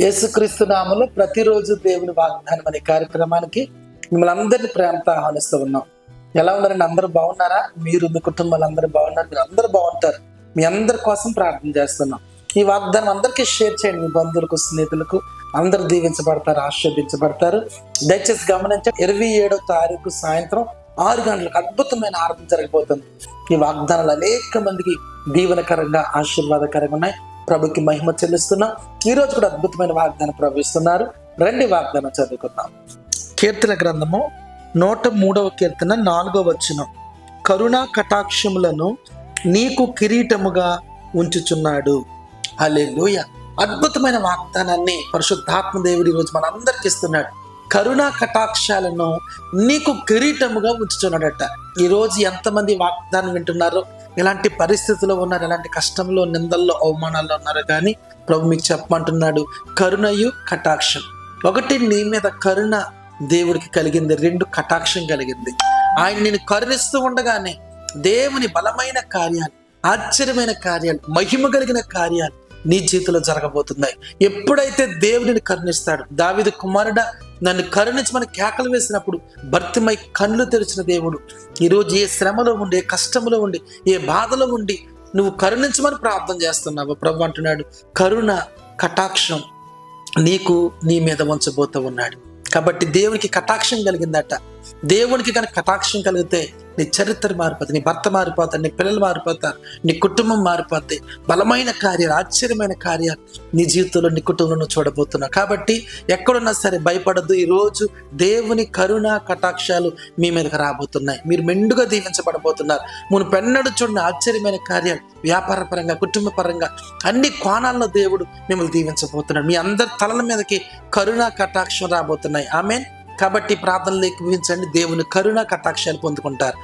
యేసుక్రీస్తు నామలో ప్రతిరోజు దేవుని వాగ్దానం అనే కార్యక్రమానికి మిమ్మల్ని అందరినీ ప్రేమతో ఆహ్వానిస్తూ ఉన్నాం. ఎలా ఉన్నారండి అందరూ బాగున్నారా? మీరు మీ కుటుంబాలు అందరూ బాగున్నారు. మీరు అందరూ బాగుంటారు. మీ అందరి కోసం ప్రార్థన చేస్తున్నాం. ఈ వాగ్దానం అందరికీ షేర్ చేయండి. మీ బంధువులకు స్నేహితులకు అందరూ దీవించబడతారు ఆశీర్దించబడతారు దయచేసి గమనించండి. ఇరవై ఏడో తారీఖు సాయంత్రం ఆరు గంటలకు అద్భుతమైన ఆరాధన జరగబోతుంది. ఈ వాగ్దానాలు అనేక మందికి దీవనకరంగా ఆశీర్వాదకరంగా ఉన్నాయి. ప్రభుకి మహిమ చెల్లిస్తున్నాం. ఈ రోజు కూడా అద్భుతమైన వాగ్దానం ప్రవహిస్తున్నారు. రెండు వాగ్దానం చదువుకుందాం. కీర్తన గ్రంథము నూట మూడవ కీర్తన నాలుగవ వచనం. కరుణా కటాక్షములను నీకు కిరీటముగా ఉంచుచున్నాడు. అలే లూయ అద్భుతమైన వాగ్దానాన్ని పరిశుద్ధాత్మ దేవుడు ఈరోజు మనందరికి ఇస్తున్నాడు. కరుణా కటాక్షాలను నీకు కిరీటముగా ఉంచుతున్నాడట ఈరోజు ఎంతమంది వాగ్దానం వింటున్నారో ఎలాంటి పరిస్థితుల్లో ఉన్నారు ఎలాంటి కష్టంలో నిందల్లో అవమానాల్లో ఉన్నారు కానీ ప్రభు మీకు చెప్పమంటున్నాడు కరుణయు కటాక్షం. ఒకటి నీ మీద కరుణ దేవుడికి కలిగింది రెండు కటాక్షం కలిగింది. ఆయన నేను కరుణిస్తూ ఉండగానే దేవుని బలమైన కార్యాలు ఆశ్చర్యమైన కార్యాలు మహిమ కలిగిన కార్యాలు నీ జీవితంలో జరగబోతున్నాయి. ఎప్పుడైతే దేవుడిని కరుణిస్తాడు దావిది కుమారుడ నన్ను కరుణించమని కేకలు వేసినప్పుడు భర్తమై కళ్ళు తెరిచిన దేవుడు. ఈరోజు ఏ శ్రమలో ఉండి ఏ కష్టంలో ఉండి ఏ బాధలో ఉండి నువ్వు కరుణించమని ప్రార్థన చేస్తున్నావు. ప్రభు అంటున్నాడు కరుణ కటాక్షం నీకు నీ మీద ఉంచబోతూ ఉన్నాడు. కాబట్టి దేవునికి కటాక్షం కలిగిందట. దేవునికి కనుక కటాక్షం కలిగితే నీ చరిత్ర మారిపోతుంది నీ భర్త మారిపోతారు నీ పిల్లలు మారిపోతారు నీ కుటుంబం మారిపోతే బలమైన కార్యాలు ఆశ్చర్యమైన కార్యాలు నీ జీవితంలో నీ కుటుంబంలో చూడబోతున్నావు. కాబట్టి ఎక్కడున్నా సరే భయపడద్దు. ఈరోజు దేవుని కరుణ కటాక్షాలు మీ మీదకి రాబోతున్నాయి. మీరు మెండుగా దీవించబడబోతున్నారు. మును పెన్నడు చూడని ఆశ్చర్యమైన కార్యాలు వ్యాపార పరంగా కుటుంబ పరంగా అన్ని కోణాల్లో దేవుడు మిమ్మల్ని దీవించబోతున్నాడు. మీ అందరి తలల మీదకి కరుణ కటాక్షం రాబోతున్నాయి. ఆమె కాబట్టి ప్రార్థనలు ఎక్కువించండి దేవుని కరుణ కటాక్షాలు పొందుకుంటారు.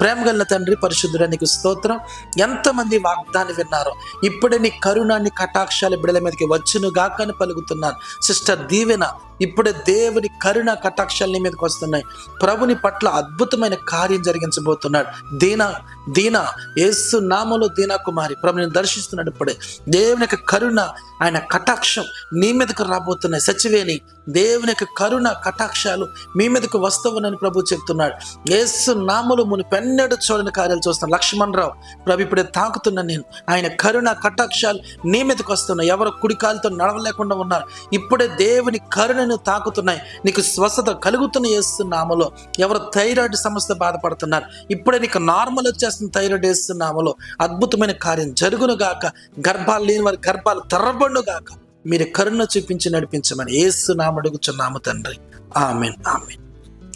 ప్రేమ తండ్రి పరిశుద్ధుడ నీకు స్తోత్రం. ఎంతమంది వాగ్దాన్ని విన్నారో ఇప్పుడే నీ కరుణాన్ని కటాక్షాలు బిడల మీదకి వచ్చును గాకని పలుకుతున్నారు. సిస్టర్ దీవెన ఇప్పుడే దేవుని కరుణ కటాక్షాలు నీ మీదకి వస్తున్నాయి. ప్రభుని పట్ల అద్భుతమైన కార్యం జరిగించబోతున్నాడు. దీన దీన యేసు నామలో దీనా కుమారి ప్రభుని దర్శిస్తున్నాడు ఇప్పుడే. దేవుని యొక్క కరుణ ఆయన కటాక్షం నీ మీదకు రాబోతున్నాయి. సచివేని దేవుని యొక్క కరుణ కటాక్షాలు మీ మీదకు వస్తవునని ప్రభు చెప్తున్నాడు. యేసు నామలు ముని పెన్నెడు చూడని కార్యాలు చూస్తాను లక్ష్మణ్ రావు ప్రభు ఇప్పుడే తాకుతున్నాను నేను. ఆయన కరుణ కటాక్షాలు నీ మీదకు వస్తున్నాయి. ఎవరు కుడికాలతో నడవలేకుండా ఉన్నారు. ఇప్పుడే దేవుని కరుణ కరుణను తాకుతున్నాయి. నీకు స్వస్థత కలుగుతున్న వేస్తున్నామలో ఎవరు థైరాయిడ్ సమస్య బాధపడుతున్నారు? ఇప్పుడే నీకు నార్మల్ వచ్చేస్తున్న థైరాయిడ్ వేస్తున్నామలో అద్భుతమైన కార్యం జరుగును గాక. గర్భాలు లేని వారి గర్భాలు తెరబడును గాక. మీరు కరుణ చూపించి నడిపించమని ఏస్తున్నాము అడుగుచున్నాము తండ్రి. Amen amen.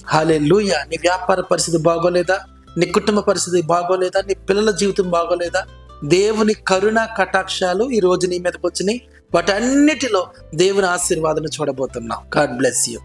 హాలే లూయ నీ వ్యాపార పరిస్థితి బాగోలేదా? నీ కుటుంబ పరిస్థితి బాగోలేదా? నీ పిల్లల జీవితం బాగోలేదా? దేవుని కరుణ కటాక్షాలు ఈ రోజు నీ మీదకి వచ్చినాయి. వాటన్నిటిలో దేవుని ఆశీర్వాదం చూడబోతున్నాం. God bless you